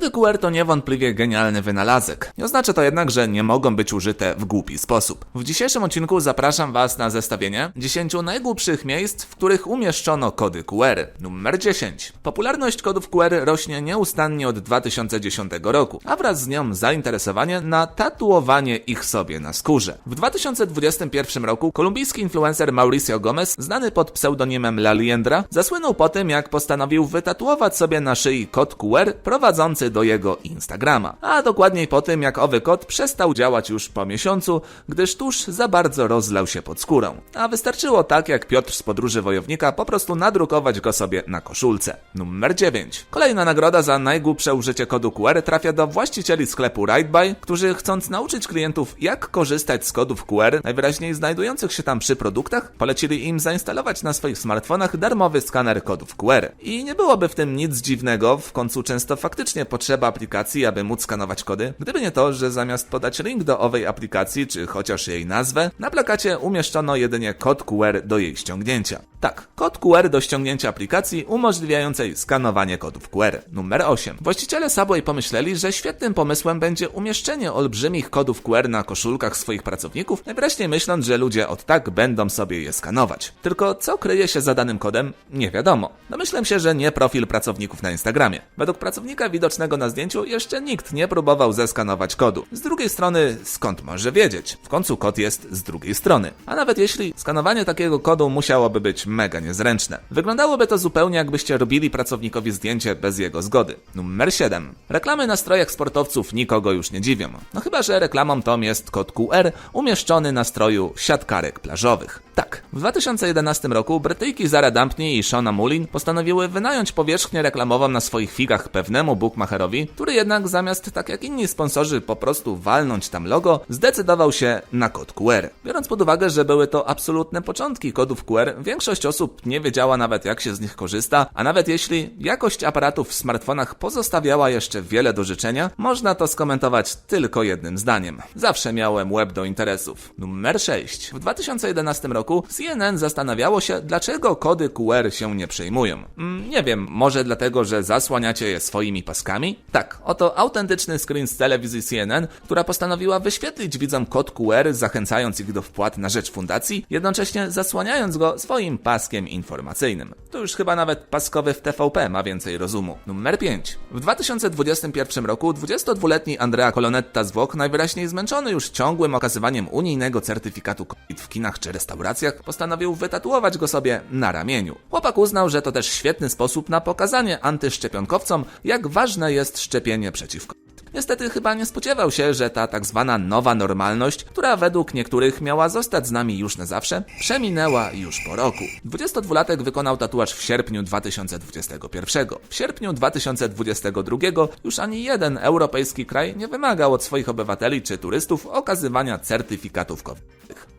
Kody QR to niewątpliwie genialny wynalazek. Nie oznacza to jednak, że nie mogą być użyte w głupi sposób. W dzisiejszym odcinku zapraszam Was na zestawienie 10 najgłupszych miejsc, w których umieszczono kody QR. Numer 10. Popularność kodów QR rośnie nieustannie od 2010 roku, a wraz z nią zainteresowanie na tatuowanie ich sobie na skórze. W 2021 roku kolumbijski influencer Mauricio Gomez, znany pod pseudonimem La Liendra, zasłynął po tym, jak postanowił wytatuować sobie na szyi kod QR prowadzący do jego Instagrama. A dokładniej po tym, jak owy kod przestał działać już po miesiącu, gdyż tusz za bardzo rozlał się pod skórą. A wystarczyło tak, jak Piotr z podróży wojownika, po prostu nadrukować go sobie na koszulce. Numer 9. Kolejna nagroda za najgłupsze użycie kodu QR trafia do właścicieli sklepu RideBuy, którzy chcąc nauczyć klientów, jak korzystać z kodów QR, najwyraźniej znajdujących się tam przy produktach, polecili im zainstalować na swoich smartfonach darmowy skaner kodów QR. I nie byłoby w tym nic dziwnego, w końcu często faktycznie potrzeba aplikacji, aby móc skanować kody, gdyby nie to, że zamiast podać link do owej aplikacji, czy chociaż jej nazwę, na plakacie umieszczono jedynie kod QR do jej ściągnięcia. Tak, kod QR do ściągnięcia aplikacji umożliwiającej skanowanie kodów QR. Numer 8. Właściciele Subway pomyśleli, że świetnym pomysłem będzie umieszczenie olbrzymich kodów QR na koszulkach swoich pracowników, najwyraźniej myśląc, że ludzie od tak będą sobie je skanować. Tylko co kryje się za danym kodem, nie wiadomo. Domyślam się, że nie profil pracowników na Instagramie. Według pracownika widocznego na zdjęciu jeszcze nikt nie próbował zeskanować kodu. Z drugiej strony, skąd może wiedzieć? W końcu kod jest z drugiej strony. A nawet jeśli skanowanie takiego kodu musiałoby być mega niezręczne. Wyglądałoby to zupełnie jakbyście robili pracownikowi zdjęcie bez jego zgody. Numer 7. Reklamy na strojach sportowców nikogo już nie dziwią. No chyba, że reklamą tą jest kod QR umieszczony na stroju siatkarek plażowych. Tak, w 2011 roku Brytyjki Zara Dumpney i Shona Mullin postanowiły wynająć powierzchnię reklamową na swoich figach pewnemu bookmacherowi, który jednak zamiast tak jak inni sponsorzy po prostu walnąć tam logo, zdecydował się na kod QR. Biorąc pod uwagę, że były to absolutne początki kodów QR, większość osób nie wiedziała nawet jak się z nich korzysta, a nawet jeśli jakość aparatów w smartfonach pozostawiała jeszcze wiele do życzenia, można to skomentować tylko jednym zdaniem. Zawsze miałem web do interesów. Numer 6. W 2011 roku CNN zastanawiało się, dlaczego kody QR się nie przejmują. Mm, nie wiem, może dlatego, że zasłaniacie je swoimi paskami? Tak, oto autentyczny screen z telewizji CNN, która postanowiła wyświetlić widzom kod QR, zachęcając ich do wpłat na rzecz fundacji, jednocześnie zasłaniając go swoim paskiem informacyjnym. To już chyba nawet paskowy w TVP ma więcej rozumu. Numer 5. W 2021 roku 22-letni Andrea Colonetta z Włoch, najwyraźniej zmęczony już ciągłym okazywaniem unijnego certyfikatu COVID w kinach czy restauracjach, postanowił wytatuować go sobie na ramieniu. Chłopak uznał, że to też świetny sposób na pokazanie antyszczepionkowcom, jak ważne jest szczepienie przeciwko Niestety chyba nie spodziewał się, że ta tak zwana nowa normalność, która według niektórych miała zostać z nami już na zawsze, przeminęła już po roku. 22-latek wykonał tatuaż w sierpniu 2021. W sierpniu 2022 już ani jeden europejski kraj nie wymagał od swoich obywateli czy turystów okazywania certyfikatów COVID.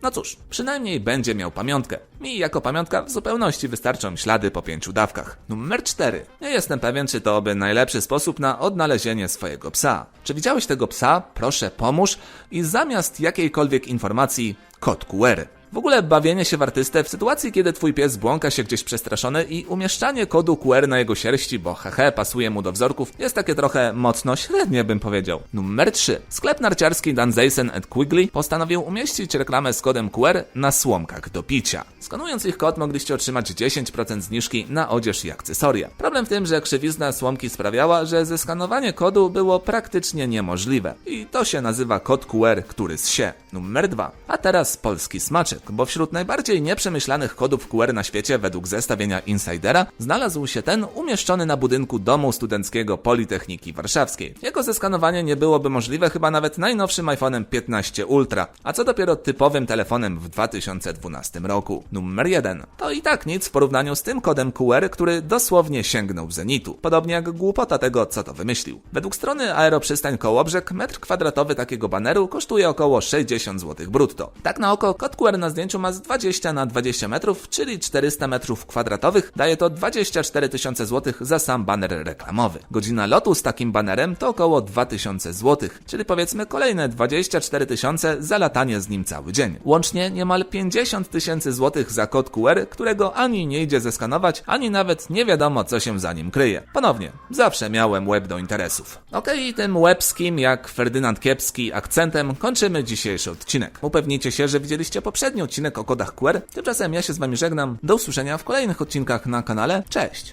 No cóż, przynajmniej będzie miał pamiątkę. Mi jako pamiątka w zupełności wystarczą ślady po pięciu dawkach. Numer 4. Nie jestem pewien, czy to by najlepszy sposób na odnalezienie swojego psa. Czy widziałeś tego psa? Proszę pomóż i zamiast jakiejkolwiek informacji kod QR. W ogóle bawienie się w artystę w sytuacji, kiedy twój pies błąka się gdzieś przestraszony i umieszczanie kodu QR na jego sierści, bo hehe, pasuje mu do wzorków, jest takie trochę mocno średnie, bym powiedział. Numer 3. Sklep narciarski Danzaysen Quigley postanowił umieścić reklamę z kodem QR na słomkach do picia. Skanując ich kod mogliście otrzymać 10% zniżki na odzież i akcesoria. Problem w tym, że krzywizna słomki sprawiała, że zeskanowanie kodu było praktycznie niemożliwe. I to się nazywa kod QR, który zsie. Numer 2. A teraz polski smaczek bo wśród najbardziej nieprzemyślanych kodów QR na świecie według zestawienia Insidera znalazł się ten umieszczony na budynku domu studenckiego Politechniki Warszawskiej. Jego zeskanowanie nie byłoby możliwe chyba nawet najnowszym iPhone'em 15 Ultra, a co dopiero typowym telefonem w 2012 roku. Numer 1. To i tak nic w porównaniu z tym kodem QR, który dosłownie sięgnął w zenitu. Podobnie jak głupota tego, co to wymyślił. Według strony Aeroprzystań Kołobrzeg metr kwadratowy takiego baneru kosztuje około 60 zł brutto. Tak na oko kod QR na zdjęciu ma z 20 na 20 metrów, czyli 400 metrów kwadratowych. Daje to 24 tysiące złotych za sam baner reklamowy. Godzina lotu z takim banerem to około 2000 złotych, czyli powiedzmy kolejne 24 tysiące za latanie z nim cały dzień. Łącznie niemal 50 tysięcy złotych za kod QR, którego ani nie idzie zeskanować, ani nawet nie wiadomo co się za nim kryje. Ponownie, zawsze miałem web do interesów. Okej, i tym łebskim, jak Ferdynand Kiepski akcentem kończymy dzisiejszy odcinek. Upewnijcie się, że widzieliście poprzedni odcinek o kodach QR. Tymczasem ja się z wami żegnam. Do usłyszenia w kolejnych odcinkach na kanale. Cześć!